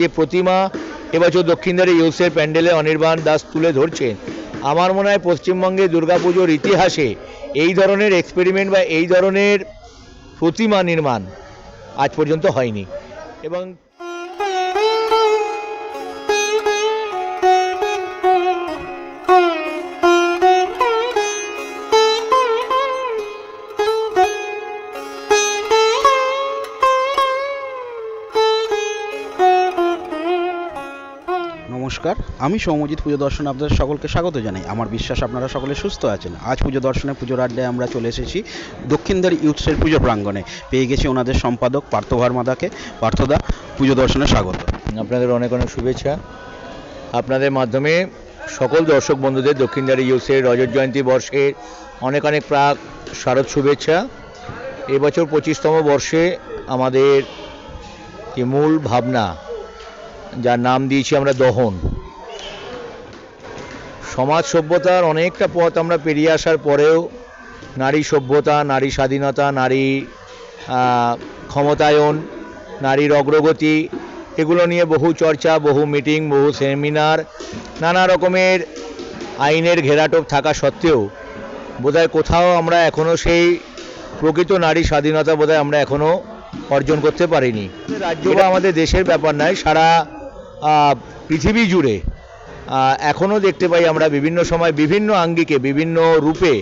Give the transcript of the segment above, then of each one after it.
যে প্রতিমা এবছর দক্ষিণধারে ইউসের প্যান্ডেলে অনির্বাণ দাস তুলে ধরছেন আমার মনে হয় পশ্চিমবঙ্গে দুর্গাপুজোর ইতিহাসে এই ধরনের এক্সপেরিমেন্ট বা এই ধরনের প্রতিমা নির্মাণ আজ পর্যন্ত হয়নি। এবং নমস্কার। আমি সৌমজিৎ পুজো দর্শন আপনাদের সকলকে স্বাগত জানাই। আমার বিশ্বাস আপনারা সকলে সুস্থ আছেন। আজ পুজো দর্শনে পুজোর আড্ডায় আমরা চলে এসেছি দক্ষিণদার ইউথসের পুজো প্রাঙ্গণে। পেয়ে গেছি ওনাদের সম্পাদক পার্থ ভার্মাদাকে পার্থদা, পুজো দর্শনে স্বাগত। আপনাদের অনেক অনেক শুভেচ্ছা। আপনাদের মাধ্যমে সকল দর্শক বন্ধুদের দক্ষিণদারি ইউসের রজত জয়ন্তী বর্ষের অনেক অনেক প্রাক শারদ শুভেচ্ছা। এবছর পঁচিশতম বর্ষে আমাদের যে মূল ভাবনা যার নাম দিয়েছি আমরা দহন। সমাজ সভ্যতার অনেকটা পথ আমরা পেরিয়ে আসার পরেও নারী সভ্যতা নারী স্বাধীনতা নারী ক্ষমতায়ন নারীর অগ্রগতি এগুলো নিয়ে বহু চর্চা বহু মিটিং বহু সেমিনার নানা রকমের আইনের ঘেরাটোপ থাকা সত্ত্বেও বোধহয় কোথাও আমরা এখনও সেই প্রকৃত নারী স্বাধীনতা বোধহয় আমরা এখনও অর্জন করতে পারিনি। রাজ্য বা আমাদের দেশের ব্যাপার নয় সারা পৃথিবী জুড়ে এখনও দেখতে পাই আমরা বিভিন্ন সময় বিভিন্ন আঙ্গিকে, বিভিন্ন রূপে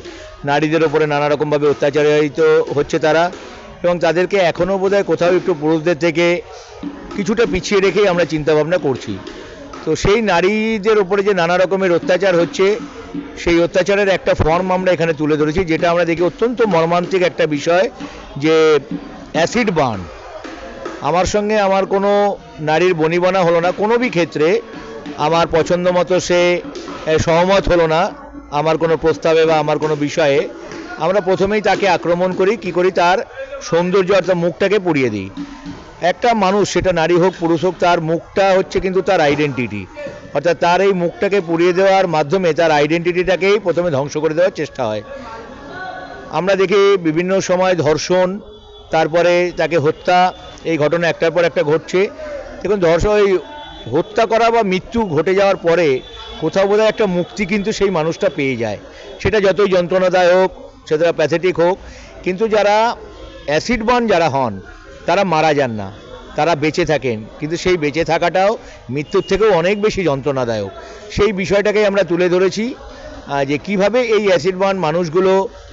নারীদের ওপরে নানা রকমভাবে অত্যাচারিত হচ্ছে তারা এবং তাদেরকে এখনও বোধহয় কোথাও একটু পুরুষদের থেকে কিছুটা পিছিয়ে রেখেই আমরা চিন্তাভাবনা করছি। তো সেই নারীদের ওপরে যে নানা রকমের অত্যাচার হচ্ছে, সেই অত্যাচারের একটা ফর্ম আমরা এখানে তুলে ধরেছি, যেটা আমরা দেখি অত্যন্ত মর্মান্তিক একটা বিষয় যে অ্যাসিড বার্ন আমার সঙ্গে আমার কোনো নারীর বনিবনা হলো না। কোনো বি ক্ষেত্রে আমার পছন্দ মতো সে সহমত হলো না আমার কোনো প্রস্তাবে বা আমার কোনো বিষয়ে। আমরা প্রথমেই তাকে আক্রমণ করি, কি করি তার সৌন্দর্য অর্থাৎ মুখটাকে পুড়িয়ে দিই। একটা মানুষ, সেটা নারী হোক, পুরুষ হোক, তার মুখটা হচ্ছে কিন্তু তার আইডেন্টিটি অর্থাৎ তার এই মুখটাকে পুড়িয়ে দেওয়ার মাধ্যমে তার আইডেন্টিটিটাকেই প্রথমে ধ্বংস করে দেওয়ার চেষ্টা হয়। আমরা দেখি বিভিন্ন সময় ধর্ষণ তারপরে তাকে হত্যা, এই ঘটনা একটার পর একটা ঘটছে। দেখুন ধর্ষণ ওই হত্যা করা বা মৃত্যু ঘটে যাওয়ার পরে কোথাও বোধহয় একটা মুক্তি কিন্তু সেই মানুষটা পেয়ে যায়। সেটা যতই যন্ত্রণাদায়ক হোক, সেটা প্যাথেটিক হোক, কিন্তু যারা অ্যাসিড বন যারা হন, তারা মারা যান না। তারা বেঁচে থাকেন। কিন্তু সেই বেঁচে থাকাটাও মৃত্যুর থেকেও অনেক বেশি যন্ত্রণাদায়ক। সেই বিষয়টাকেই আমরা তুলে ধরেছি। যে কীভাবে এই অ্যাসিড বার্ন মানুষগুলো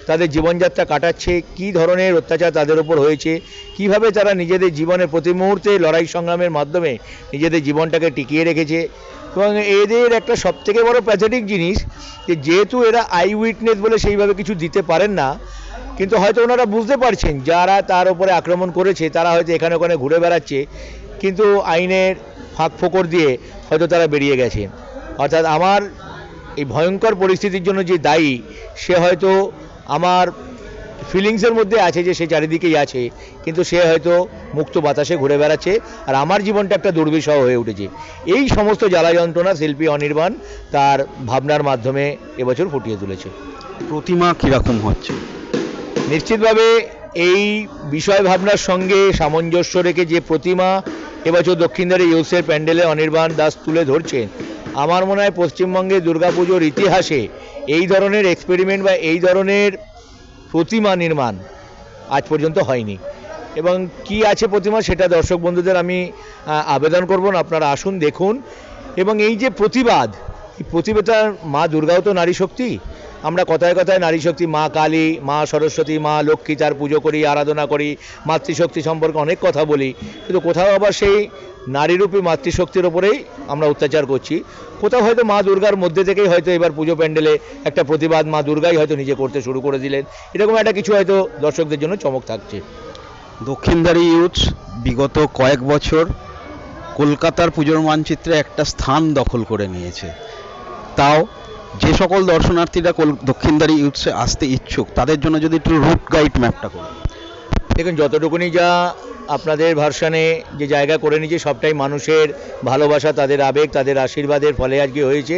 তাদের জীবনযাত্রা কাটাচ্ছে, কি ধরনের অত্যাচার তাদের উপর হয়েছে, কীভাবে তারা নিজেদের জীবনে প্রতি মুহূর্তে লড়াই সংগ্রামের মাধ্যমে নিজেদের জীবনটাকে টিকিয়ে রেখেছে এবং এদের একটা সবথেকে বড় প্যাথেটিক জিনিস যে যেহেতু এরা আই উইটনেস বলে সেইভাবে কিছু দিতে পারেন না, কিন্তু হয়তো ওনারা বুঝতে পারছেন যারা তার উপরে আক্রমণ করেছে, তারা হয়তো এখানে ওখানে ঘুরে বেড়াচ্ছে, কিন্তু আইনের ফাঁক ফোকর দিয়ে হয়তো তারা বেরিয়ে গেছে। অর্থাৎ আমার এই ভয়ঙ্কর পরিস্থিতির জন্য যে দায়ী সে হয়তো আমার ফিলিংসের মধ্যে আছে যে সে চারিদিকেই আছে কিন্তু সে হয়তো মুক্ত বাতাসে ঘুরে বেড়াচ্ছে আর আমার জীবনটা একটা দুর্বিষহ হয়ে উঠেছে। এই সমস্ত জ্বালা যন্ত্রণা শিল্পী অনির্বাণ তার ভাবনার মাধ্যমে এবছর ফুটিয়ে তুলেছে। প্রতিমা কীরকম হচ্ছে? নিশ্চিতভাবে এই বিষয় ভাবনার সঙ্গে সামঞ্জস্য রেখে যে প্রতিমা এবছর দক্ষিণধারে ইউসের প্যান্ডেলে অনির্বাণ দাস তুলে ধরছেন আমার মনে হয় পশ্চিমবঙ্গে দুর্গাপুজোর ইতিহাসে এই ধরনের এক্সপেরিমেন্ট বা এই ধরনের প্রতিমা নির্মাণ আজ পর্যন্ত হয়নি। এবং কি আছে প্রতিমা সেটা দর্শক বন্ধুদের আমি আবেদন করব না, আপনারা আসুন, দেখুন। এবং এই যে প্রতিবাদ, এই প্রতিবাদটার মা দুর্গাও তো নারী শক্তি। আমরা কথায় কথায় নারী শক্তি, মা কালী, মা সরস্বতী, মা লক্ষ্মী, তার পুজো করি, আরাধনা করি, মাতৃশক্তি সম্পর্কে অনেক কথা বলি। কিন্তু কোথাও আবার সেই নারীরূপী মাতৃশক্তির ওপরেই আমরা অত্যাচার করছি। কোথাও হয়তো মা দুর্গার মধ্যে থেকেই হয়তো এবার পুজো প্যান্ডেলে একটা প্রতিবাদ মা দুর্গাই হয়তো নিজে করতে শুরু করে দিলেন। এরকম একটা কিছু হয়তো দর্শকদের জন্য চমক থাকছে। দক্ষিণদারি ইউথস বিগত কয়েক বছর কলকাতার পুজোর মানচিত্রে একটা স্থান দখল করে নিয়েছে। তাও যে সকল দর্শনার্থীরা দক্ষিণদারি ইউথসে আসতে ইচ্ছুক তাদের জন্য যদি একটু রুট গাইড ম্যাপটা করুন। দেখুন যতটুকুনি যা আপনাদের ভার্সানে যে জায়গা করে নিয়েছে, সবটাই মানুষের ভালোবাসা, তাদের আবেগ, তাদের আশীর্বাদের ফলে আজকে হয়েছে।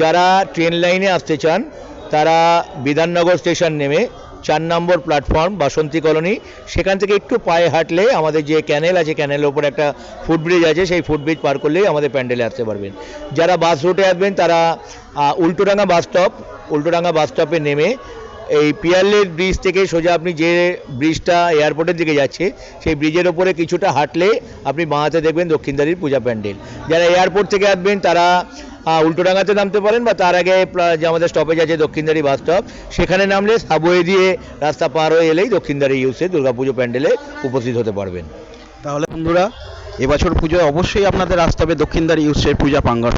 যারা ট্রেন লাইনে আসতে চান, তারা বিধাননগর স্টেশন নেমে চার নম্বর প্ল্যাটফর্ম, বাসন্তী কলোনি, সেখান থেকে একটু পায়ে হাঁটলে আমাদের যে ক্যানেল আছে, ক্যানেলের ওপর একটা ফুটব্রিজ আছে, সেই ফুটব্রিজ পার করলেই আমাদের প্যান্ডেলে আসতে পারবেন। যারা বাস রুটে আসবেন, তারা Ultadanga bus stop, Ultadanga bus স্টপে নেমে এই পিয়ারলের ব্রিজ থেকে সোজা আপনি যে ব্রিজটা এয়ারপোর্টের দিকে যাচ্ছে, সেই ব্রিজের ওপরে কিছুটা হাঁটলে আপনি বাঁহাতে দেখবেন দক্ষিণদারির পূজা প্যান্ডেল। যারা এয়ারপোর্ট থেকে আসবেন, তারা উল্টোডাঙ্গাতে নামতে পারেন বা তার আগে যে আমাদের স্টপেজ আছে দক্ষিণদারি বাস স্টপ সেখানে নামলে সাবওয়ে দিয়ে রাস্তা পার হয়ে এলেই দক্ষিণদারি ইউসে দুর্গাপুজো প্যান্ডেলে উপস্থিত হতে পারবেন। তাহলে বন্ধুরা, এবছর পুজোয় অবশ্যই আপনাদের আসতে হবে দক্ষিণদারি ইউসের পূজা প্রাঙ্গণ।